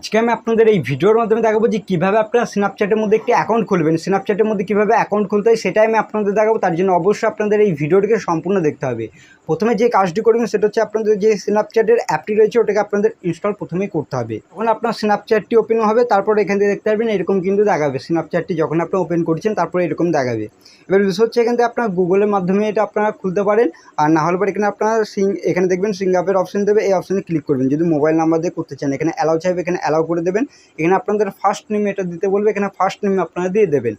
আজকে আমি আপনাদের এই ভিডিওর মাধ্যমে দেখাবো যে কীভাবে আপনারা স্ন্যাপচ্যাটের মধ্যে একটি অ্যাকাউন্ট খুলবেন। স্ন্যাপচ্যাটের মধ্যে কীভাবে অ্যাকাউন্ট খুলতে হয় সেটাই আমি আপনাদের দেখাবো, তার জন্য অবশ্যই আপনাদের এই ভিডিওটিকে সম্পূর্ণ দেখতে হবে। প্রথমে যে কাজটি করবেন, সেটা হচ্ছে আপনাদের যে স্ন্যাপচ্যাটের অ্যাপটি রয়েছে, ওটাকে আপনাদের ইনস্টল প্রথমেই করতে হবে। তখন আপনার স্ন্যাপচ্যাটটি ওপেন হবে, তারপর এখান থেকে দেখতে পারবেন, এরকম কিন্তু দেখাবে। স্ন্যাপচ্যাটটি যখন আপনি ওপেন করছেন, তারপরে এরকম দেখাবে। এবার বিষয় হচ্ছে এখান থেকে আপনার গুগলের মাধ্যমে এটা আপনারা খুলতে পারেন, আর না হলে পরে এখানে আপনারা সিং এখানে দেখবেন সিঙ্গাপের অপশন দেবে, এই অপশনে ক্লিক করবেন। যদি মোবাইল নাম্বার দিয়ে করতে চান, এখানে অ্যালাউ চাইবে, এখানে অ্যালাউ করে দেবেন। এখানে আপনাদের ফার্স্ট নেম এটা দিতে বলবে, এখানে ফার্স্ট নেম আপনারা দিয়ে দেবেন।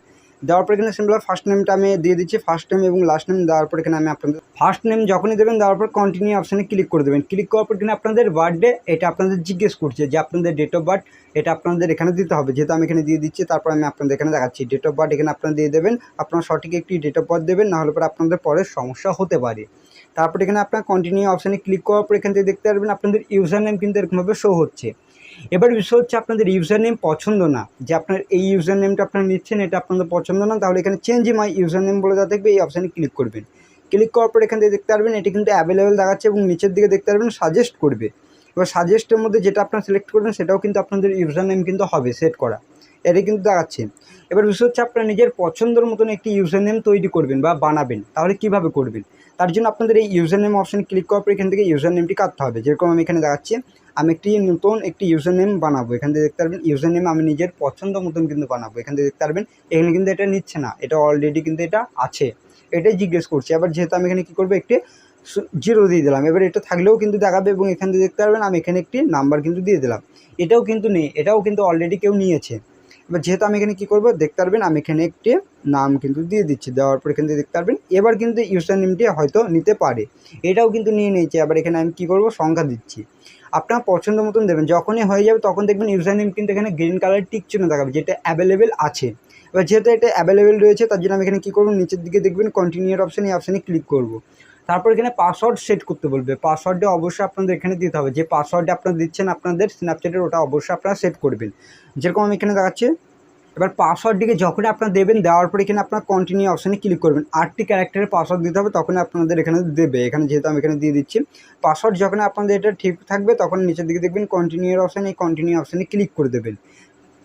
দেওয়ার পর এখানে সিম্পল ফার্স্ট নেমটা আমি দিয়ে দিচ্ছি ফার্স্ট নেম এবং লাস্ট নেম দেওয়ার পর এখানে আমি আপনাদের ফার্স্ট নেম যখনই দেবেন, দেওয়ার পর কন্টিনিউ অপশানে ক্লিক করে দেবেন। ক্লিক করার পর এখানে আপনাদের বার্থডে এটা আপনাদের জিজ্ঞেস করছে যে আপনাদের ডেট অফ বার্থ এটা আপনাদের এখানে দিতে হবে। যেহেতু আমি এখানে দিয়ে দিচ্ছি, তারপর আমি আপনাদের এখানে দেখাচ্ছি। ডেট অফ বার্থ এখানে আপনারা দিয়ে দেবেন, আপনারা সঠিক একটি ডেট অফ বার্থ দেবেন, নাহলে পরে আপনাদের পরে সমস্যা হতে পারে। তারপর এখানে আপনার কন্টিনিউ অপশানে ক্লিক করার পর এখান থেকে দেখতে পারবেন, আপনাদের ইউজার নেম কিন্তু এরকমভাবে শো হচ্ছে। এবার বিষয় হচ্ছে আপনাদের ইউজার নেম পছন্দ না, যে আপনার এই ইউজার নেমটা আপনারা নিচ্ছেন, এটা আপনাদের পছন্দ না, তাহলে এখানে চেঞ্জ মাই ইউজার নেম বলে যা থাকবে এই অপশানে ক্লিক করবেন। ক্লিক করার পর এখান থেকে দেখতে পারবেন, এটি কিন্তু অ্যাভেলেবেল দেখাচ্ছে এবং নিচের দিকে দেখতে পারবেন সাজেস্ট করবে। এবার সাজেস্টের মধ্যে যেটা আপনারা সিলেক্ট করবেন, সেটাও কিন্তু আপনাদের ইউজার নেম কিন্তু হবে সেট করা। এটা কিন্তু দেখাচ্ছে। এবার বিষয় হচ্ছে আপনারা নিজের পছন্দের মতন একটি ইউজার নেম তৈরি করবেন বা বানাবেন, তাহলে কীভাবে করবেন? তার জন্য আপনাদের এই ইউজার নেম অপশানে ক্লিক করার পর এখান থেকে ইউজার নেমটি কাটতে হবে, যেরকম আমি এখানে দেখাচ্ছি। আমি একটি নতুন একটি ইউজার নেম বানাবো। এখান থেকে দেখতে পারবেন ইউজার নেম আমি নিজের পছন্দ মতন কিন্তু বানাবো। এখান থেকে দেখতে পারবেন, এখানে কিন্তু এটা নিচ্ছে না, এটা অলরেডি কিন্তু এটা আছে। এটাই জিজ্ঞেস করছি আবার যেহেতু আমি এখানে কী করব, একটি জিরো দিয়ে দিলাম। এবার এটা থাকলেও কিন্তু দেখাবে এবং এখান থেকে দেখতে পারবেন, আমি এখানে একটি নাম্বার কিন্তু দিয়ে দিলাম। এটাও কিন্তু নেই, এটাও কিন্তু অলরেডি কেউ নিয়েছে। এবার যেহেতু আমি এখানে কী করব, দেখতে পারবেন আমি এখানে একটি নাম কিন্তু দিয়ে দিচ্ছি, দেওয়ার পর এখান থেকে দেখতে পারবেন। এবার কিন্তু ইউজার নেমটি হয়তো নিতে পারে। এটাও কিন্তু নিয়ে নিয়েছে আবার এখানে আমি কী করব, সংখ্যা দিচ্ছি। আপনার পছন্দ মতন দেবেন, যখনই হয়ে যাবে তখন দেখবেন ইউজার নেম কিন্তু এখানে গ্রিন কালার টিক চিহ্ন দেখাবে, যেটা অ্যাভেলেবেল আছে। এবার যেহেতু এটা অ্যাভেলেবেল রয়েছে, তার জন্য আমি এখানে কী করব, নিচের দিকে দেখবেন কন্টিনিউর অপশান এই অপশানে ক্লিক করব। তারপর এখানে পাসওয়ার্ড সেট করতে বলবে। পাসওয়ার্ডে অবশ্যই আপনাদের এখানে দিতে হবে। যে পাসওয়ার্ডে আপনারা দিচ্ছেন আপনাদের স্ন্যাপচ্যাটের ওটা অবশ্যই আপনারা সেট করবেন। যেরকম আমি এখানে দেখাচ্ছি, এবার পাসওয়ার্ডটিকে যখনই আপনারা দেবেন, দেওয়ার পরে এখানে আপনার কন্টিনিউ অপশানে ক্লিক করবেন। আটটি ক্যারেক্টারের পাসওয়ার্ড দিতে হবে তখন আপনাদের এখানে দেবে। এখানে যেহেতু আমি এখানে দিয়ে দিচ্ছি পাসওয়ার্ড যখন আপনাদের এটা ঠিক থাকবে তখন নিচের দিকে দেখবেন কন্টিনিউর অপশানে এই কন্টিনিউ অপশানে ক্লিক করে দেবেন।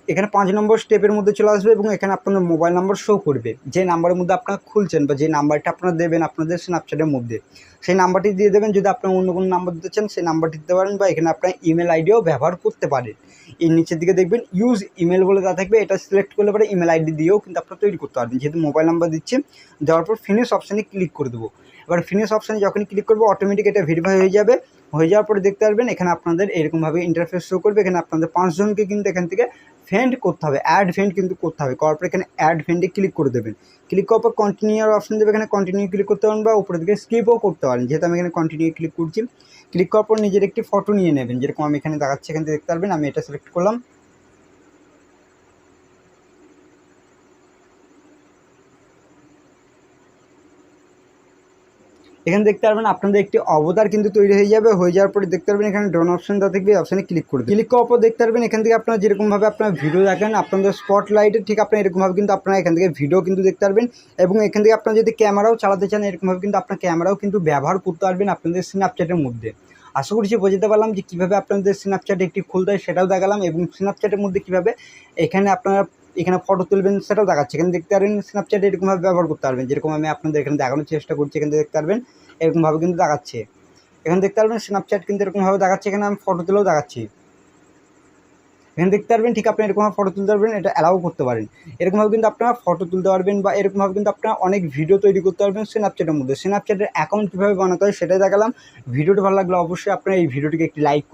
এখানে পাঁচ নম্বর স্টেপের মধ্যে চলে আসবে এবং এখানে আপনাদের মোবাইল নাম্বার শো করবে। যে নাম্বারের মধ্যে আপনারা খুলছেন বা যে নাম্বারটা আপনারা দেবেন আপনাদের স্ন্যাপচ্যাটের মধ্যে, সেই নাম্বারটি দিয়ে দেবেন। যদি আপনার অন্য কোনো নাম্বার দিতে চান, সেই নাম্বারটি দিতে পারেন বা এখানে আপনার ইমেল আইডিও ব্যবহার করতে পারেন। এর নিচের দিকে দেখবেন ইউজ ইমেল বলে যা থাকবে। এটা সিলেক্ট করলে পরে ইমেল আইডি দিয়েও কিন্তু আপনারা তৈরি করতে পারবেন। যেহেতু মোবাইল নাম্বার দিচ্ছে দেওয়ার পর ফিনিশ অপশানে ক্লিক করে দেবো। এবার ফিনিশ অপশানে যখন ক্লিক করব অটোমেটিক এটা ভেরিফাই হয়ে যাবে। হয়ে যাওয়ার পরে দেখতে পারবেন, এখানে আপনাদের এরকমভাবে ইন্টারফেস শো করবে। এখানে আপনাদের পাঁচজনকে কিন্তু এখান থেকে ফ্রেন্ড করতে হবে অ্যাড ফ্রেন্ড কিন্তু করতে হবে। করার পর এখানে অ্যাড ফ্রেন্ডে ক্লিক করে দেবেন। ক্লিক করার পর কন্টিনিউর অপশন দেবে, এখানে কন্টিনিউ ক্লিক করতে পারেন বা উপরের দিকে স্কিপও করতে পারেন। যেহেতু আমি এখানে কন্টিনিউ ক্লিক করছি ক্লিক করার পর নিজের একটি ফটো নিয়ে নেবেন। যেরকম আমি এখানে দেখাচ্ছি, এখান থেকে দেখতে পারবেন, আমি এটা সিলেক্ট করলাম। এখানে দেখতে পারবেন আপনাদের একটি অবতার কিন্তু তৈরি হয়ে যাবে। হয়ে যাওয়ার পরে দেখতে পারবেন এখানে ড্রোন অপশন দেওয়া থাকবে অপশানে ক্লিক করবে ক্লিক করার পর দেখতে পারবেন এখান থেকে আপনারা যেরকমভাবে আপনার ভিডিও দেখেন, আপনাদের স্পটলাইটে ঠিক আপনার এরকমভাবে কিন্তু আপনারা এখান থেকে ভিডিও কিন্তু দেখতে পারবেন এবং এখান থেকে আপনারা যদি ক্যামেরাও চালাতে চান, এরকমভাবে কিন্তু আপনার ক্যামেরাও কিন্তু ব্যবহার করতে পারবেন আপনাদের স্ন্যাপচ্যাটের মধ্যে। আশা করছি বোঝাতে পারলাম যে কীভাবে আপনাদের স্ন্যাপচ্যাট একটি খুলতে হয় সেটাও দেখালাম এবং স্ন্যাপচ্যাটের মধ্যে কীভাবে এখানে আপনারা এখানে ফটো তুলবেন, সেটাও দেখাচ্ছে। এখানে দেখতে পারবেন স্ন্যাপচ্যাট এরকমভাবে ব্যবহার করতে পারবেন। যেরকম আমি আপনাদের এখানে দেখানোর চেষ্টা করছি, এখানে দেখতে পারবেন, এরকমভাবে কিন্তু দেখাচ্ছে। এখানে দেখতে পারবেন স্ন্যাপচ্যাট কিন্তু এরকমভাবে দেখাচ্ছে, এখানে আমি ফটো তুলেও দেখাচ্ছি। এখানে দেখতে পারবেন, ঠিক আপনি এরকমভাবে ফটো তুলতে পারবেন, এটা অ্যালাউ করতে পারেন। এরকমভাবে কিন্তু আপনারা ফটো তুলতে পারবেন বা এরকমভাবে কিন্তু আপনারা অনেক ভিডিও তৈরি করতে পারবেন স্ন্যাপচ্যাটের মধ্যে। স্ন্যাপচ্যাটের অ্যাকাউন্ট কীভাবে বানাতে হয় সেটাই দেখালাম। ভিডিওটি ভালো লাগলে অবশ্যই আপনারা এই ভিডিওটিকে একটি লাইক